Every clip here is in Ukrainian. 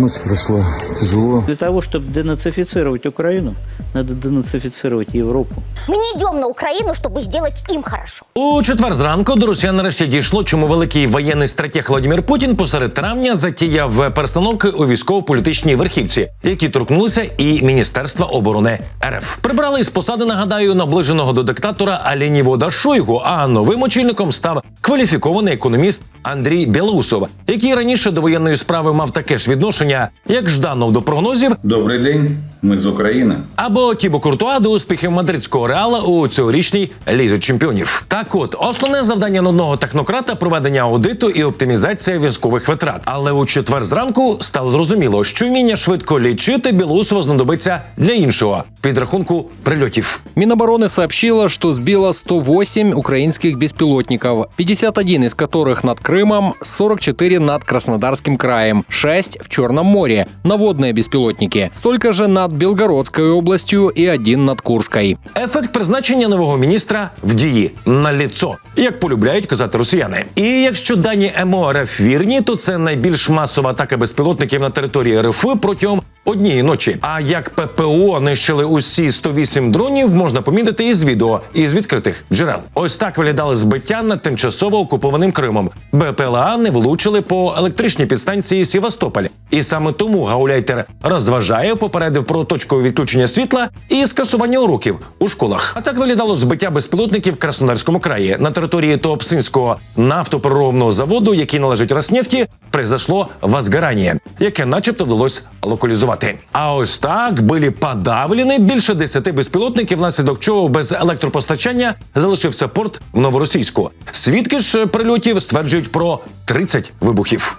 Ночь прошла тяжело. Для того, чтобы денацифицировать Украину, надо денацифицировать Европу. Мы не идем на Украину, чтобы сделать им хорошо. У четвер зранку до росіян нарешті дійшло, чому великий воєнний стратег Владимир Путін посеред травня затіяв перестановки у військово-політичній верхівці, які торкнулися і Міністерства оборони РФ. Прибрали із посади, нагадаю, наближеного до диктатора Алінівода Шойгу. А новим очільником став кваліфікований економіст Андрій Білоусов, який раніше до воєнної справи мав таке ж відношення, як Жданов до прогнозів, Добрий день, ми з України. або Тібо Куртуа до успіхів мадридського реала у цьогорічній лізі чемпіонів. Так, от основне завдання нудного технократа проведення аудиту і оптимізація військових витрат. Але у четвер зранку стало зрозуміло, що вміння швидко лічити Білоусова знадобиться для іншого підрахунку прильотів. Минобороны сообщила, что сбила 108 украинских беспилотников, 51 из которых над Крымом, 44 над Краснодарским краем, 6 в Черном море, наводные беспилотники, столько же над Белгородской областью и один над Курской. Ефект призначення нового міністра в дії на ліцо, як полюбляють казати росіяни. І якщо дані МО РФ вірні, то це найбільш масова атака безпілотників на території РФ протягом однієї ночі. А як ППО нищили усі 108 дронів, можна помітити із відео із відкритих джерел. Ось так виглядали збиття над тимчасово окупованим Кримом. БПЛА не влучили по електричній підстанції Сівастополь. І саме тому гауляйтер розважає, попередив про точкове відключення світла і скасування уроків у школах. А так виглядало збиття безпілотників в Краснодарському краї на території Туапсинського нафтопереробного заводу, який належить Роснефті, произошло возгорання, яке, начебто, вдалося локалізувати. А ось так були подавлені більше 10 безпілотників, внаслідок чого без електропостачання залишився порт в Новоросійську. Свідки ж прильотів стверджують про 30 вибухів.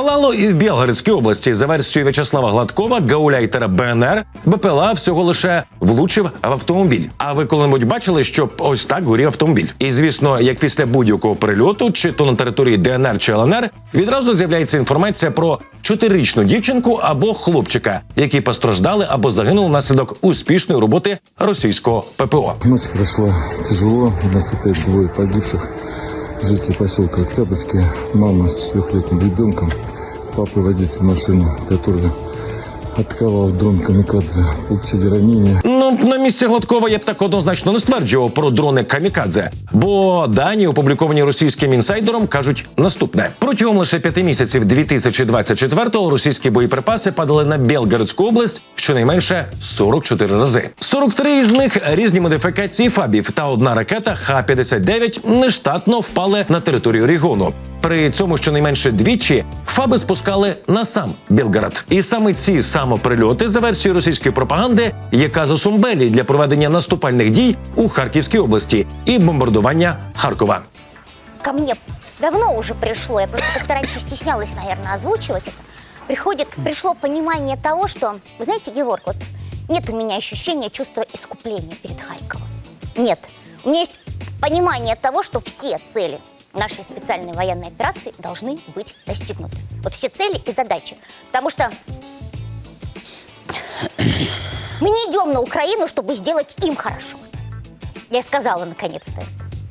Палало і в Білгородській області за версією В'ячеслава Гладкова, гауляйтера БНР, БПЛА всього лише влучив в автомобіль. А ви коли-небудь бачили, щоб ось так горів автомобіль? І звісно, як після будь-якого прильоту, чи то на території ДНР чи ЛНР, відразу з'являється інформація про чотирирічну дівчинку або хлопчика, які постраждали або загинули внаслідок успішної роботи російського ППО. Ночь прошла тяжело. Нас опять двое погибших Жители поселка Октябрьские. Мама с четырехлетним ребенком. Папа водитель машины, который атаковал дрон Камикадзе. Получили ранения. Ну, на місці Гладкова я б так однозначно не стверджував про дрони Камікадзе, бо дані, опубліковані російським інсайдером, кажуть наступне: протягом лише п'яти місяців 2024-го російські боєприпаси падали на Белгородську область щонайменше 44 рази. 43 із них різні модифікації фабів, та одна ракета Х-59 нештатно впали на територію регіону. При цьому щонайменше двічі фаби спускали на сам Білгород. І саме ці самоприльоти за версією російської пропаганди є казусом Белі для проведення наступальних дій у Харківській області і бомбардування Харкова. Ко мне давно уже пришло, я просто как-то раньше стеснялась, наверное, озвучивать это. Приходит, пришло понимание того, что, вы знаете, Георг, вот нет у меня ощущения, чувства искупления перед Харьковом. Нет. У меня есть понимание того, что все цели нашей специальной военной операции должны быть достигнуты. Вот все цели и задачи. Потому что мы не идем на Украину, чтобы сделать им хорошо. Я сказала наконец-то.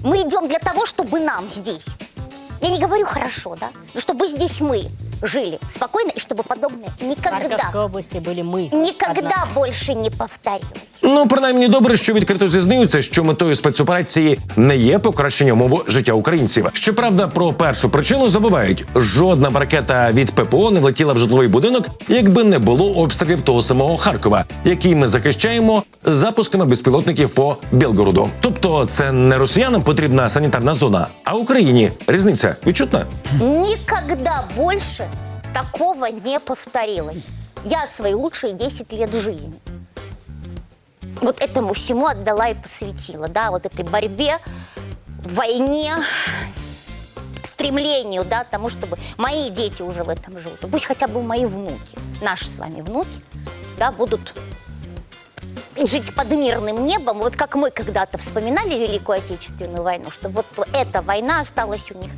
Мы идем для того, чтобы нам здесь. Я не говорю хорошо, да? Но чтобы здесь мы жили спокойно и чтобы подобное В никогда, Харьковской области были мы. никогда Одна. больше не повторилось. Ну, принаймні добре, що відкрито зізнаються, що метою спецоперації не є покращення умов життя українців. Щоправда, про першу причину забувають: жодна б ракета від ППО не влетіла в житловий будинок, якби не було обстрілів того самого Харкова, який ми захищаємо запусками безпілотників по Білгороду. Тобто, це не росіянам потрібна санітарна зона, а Україні. Різниця відчутна. Никогда больше такого не повторилось. Я свои лучшие 10 лет жизни вот этому всему отдала и посвятила, да, вот этой борьбе, войне, стремлению, да, тому, чтобы мои дети уже в этом живут. Пусть хотя бы мои внуки, наши с вами внуки, да, будут жить под мирным небом, вот как мы когда-то вспоминали Великую Отечественную войну, чтобы вот эта война осталась у них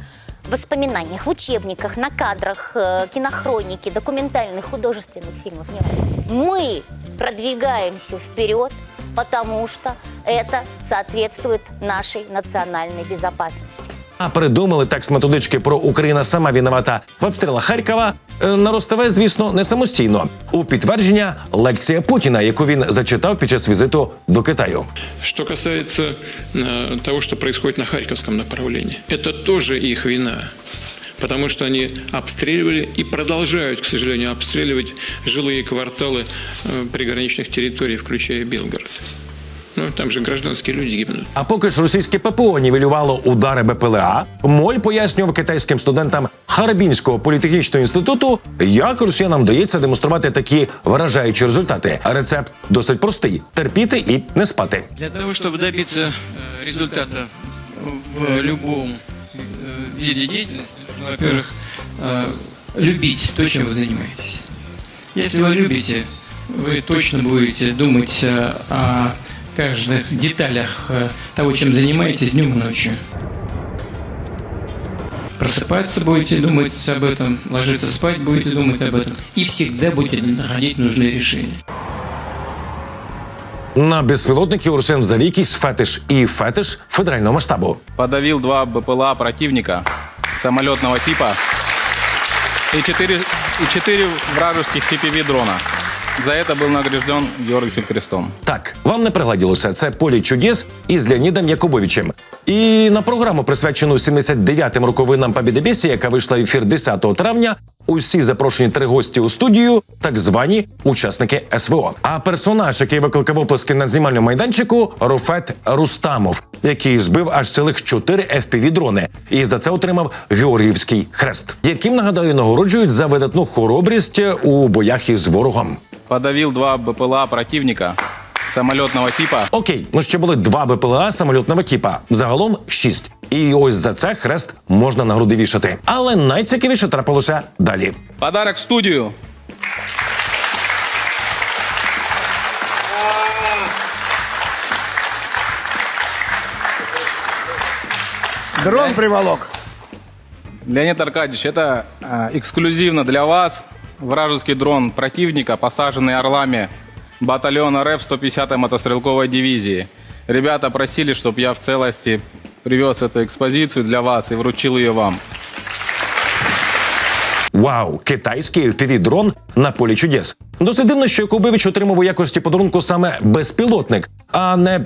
воспоминаниях, в учебниках, на кадрах, э, кинохроники, документальных, художественных фильмов. Нет. Мы продвигаемся вперед, потому что это соответствует нашей национальной безопасности. А придумали текст методички про Україна сама винувата в обстрілах Харкова е, на Ростове, звісно, не самостійно. У підтвердження лекція Путіна, яку він зачитав під час візиту до Китаю. Что касается э, того, что происходит на Харьковском направлении, это тоже их вина. Потому что они обстреливали и продолжают, к сожалению, обстреливать жилые кварталы э, приграничных территорий, включая Белгород. Ну, там же гражданские люди гибнут. А поки ж російське ППО нівелювало удари БПЛА, Моль пояснював китайським студентам Харбінського політехнічного інституту, як росіянам вдається демонструвати такі вражаючі результати. А рецепт досить простий: терпіти і не спати. Для того, чтобы добиться э, результата в любом э, виде деятельности, нужно, во-первых, э, любить то, чем вы занимаетесь. Если вы любите, вы точно будете думать э, о каждых деталях э, того, чем занимаетесь днем и ночью. Просыпаться будете думать об этом, ложиться спать будете думать об этом. И всегда будете находить нужные решения. На безпілотники у росіян взагалі якийсь фетиш і фетиш федерального масштабу. подавил два БПЛА противника самолетного типа и четыре, и четыре вражеских CPV дрона. За это был награжден Георгиевским крестом. Так, вам не пригладілося. Це полі чудес із Леонідом Якубовичем. І на програму, присвячену 79-м роковинам Побєдобєсі, яка вийшла в ефір 10 травня. Усі запрошені три гості у студію, так звані учасники СВО. А персонаж, який викликав оплески на знімальному майданчику, Руфет Рустамов, який збив аж цілих чотири fpv дрони і за це отримав Георгіївський хрест, яким нагадаю нагороджують за видатну хоробрість у боях із ворогом. Подавил два БПЛА противника самолетного типа Окей, ну ще були два БПЛА самольотного типа. Загалом шість. І ось за це хрест можна на груди вішати. Але найцікавіше трапилося далі. Подарок в студию. Дрон приволок. Леонид Аркадьевич, это а, эксклюзивно для вас вражеский дрон противника, посаженный орлами батальона РФ 150-й мотострелковой дивизии. Ребята просили, чтобы я в целости привез эту экспозицию для вас и вручил ее вам. Вау, китайський fpv дрон на полі чудес. Досить дивно, що Якубович отримав у якості подарунку саме безпілотник, а не.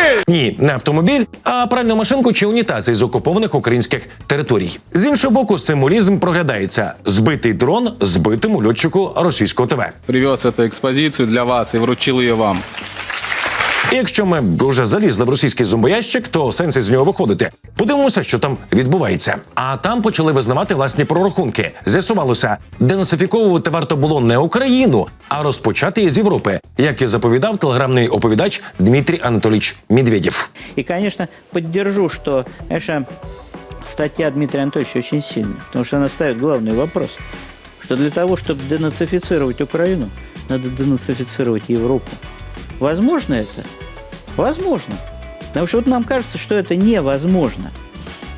Автомобіль! Ні, не автомобіль, а пральну машинку чи унітаз із окупованих українських територій. З іншого боку, символізм проглядається: збитий дрон збитому льотчику російського ТВ. Привез цю експозицію для вас і вручили її вам. І якщо ми вже залізли в російський зомбоящик, то сенс з нього виходити. Подивимося, що там відбувається. А там почали визнавати власні прорахунки. З'ясувалося, денацифіковувати варто було не Україну, а розпочати із Європи, як і заповідав телеграмний оповідач Дмитрій Анатолійович Медведєв. И, конечно, поддержу, что, конечно, статья Дмитрия Анатольевича очень сильная, потому что она ставит главный вопрос, что для того, чтобы денацифицировать Украину, надо денацифицировать Европу. Возможно это? Возможно. Потому что вот нам кажется, что это невозможно.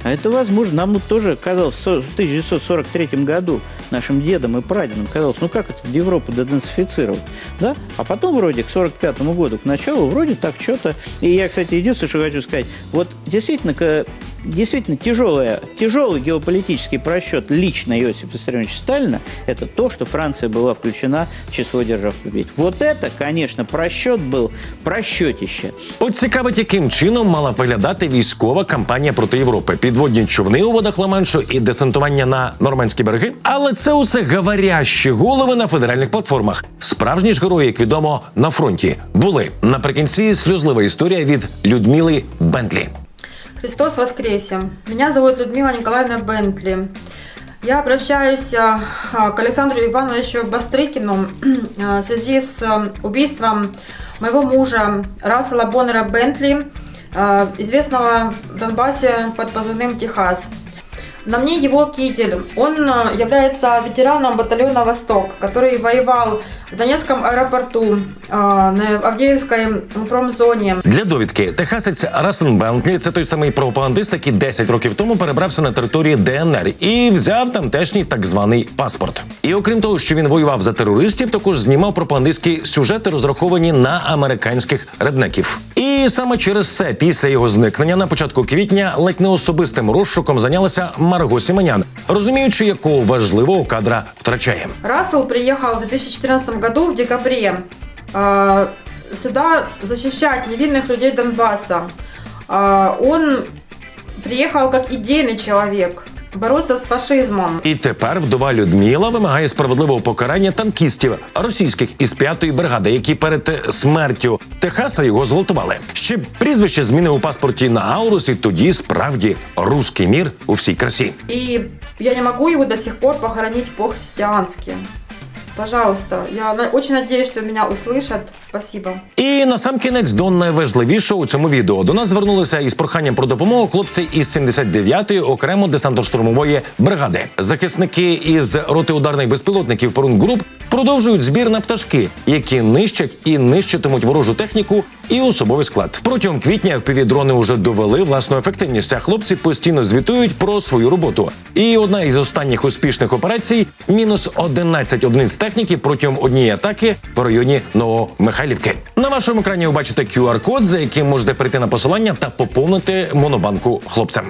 А это возможно. Нам вот тоже казалось в 1943 году нашим дедам и прадедам казалось, ну как это Европу денацифицировать? Да? А потом вроде к 1945 году, к началу, вроде так что-то. И я, кстати, единственное, что хочу сказать, вот действительно, действительно тяжелая, тяжелый геополитический просчет лично Иосифа Виссарионовича Сталина – это то, что Франция была включена в число держав побед. Вот это, конечно, просчет был просчетище. От цікавить, яким чином мала виглядати військова кампанія проти Європи, підводні човни у водах Ла-Маншу і десантування на нормандські береги. Але це усе говорящі голови на федеральних платформах. Справжні ж герої, як відомо, на фронті були наприкінці сльозлива історія від Людмили Бентлі. Христос воскресе! Меня зовут Людмила Николаевна Бентли. Я обращаюсь а, к Александру Ивановичу Бастрыкину а, в связи с а, убийством моего мужа Рассела Боннера Бентли, а, известного в Донбассе под позывным «Техас». На мне его китель. Он а, является ветераном батальона «Восток», который воевал в Донецком аэропорту, а, на Авдеевской промзоне. Для довідки техасець Рассен Бентлі це той самий пропагандист, який 10 років тому перебрався на території ДНР і взяв тамтешній так званий паспорт. І окрім того, що він воював за терористів, також знімав пропагандистські сюжети, розраховані на американських реднеків. І саме через це, після його зникнення на початку квітня, ледь не особистим розшуком зайнялася Марго Сіменян, розуміючи, якого важливого кадра втрачає. Рассел приехал в 2014 году в декабре а, сюда защищать невинных людей Донбасса. А, Он приехал как идейный человек, бороться з фашизмом. І тепер вдова Людмила вимагає справедливого покарання танкістів російських із п'ятої бригади, які перед смертю Техаса його зґвалтували. Ще прізвище змінив у паспорті на Аурус, і тоді справді руський мір у всій красі. І я не можу його до сих пор похоронити по-христиански. Пожалуйста, я очень надеюсь, что меня услышат. Спасибо. І на сам кінець до найважливішого у цьому відео до нас звернулися із проханням про допомогу хлопці із 79-ї окремо десантно-штурмової бригади. Захисники із роти ударних безпілотників порунгруп продовжують збір на пташки, які нищать і нищитимуть ворожу техніку і особовий склад. Протягом квітня FPV-дрони вже довели власну ефективність. А хлопці постійно звітують про свою роботу. І одна із останніх успішних операцій мінус 11 одиниць техніки протягом однієї атаки в районі Новомихайлівки. На вашому екрані ви бачите QR-код, за яким можете перейти на посилання та поповнити монобанку хлопцям.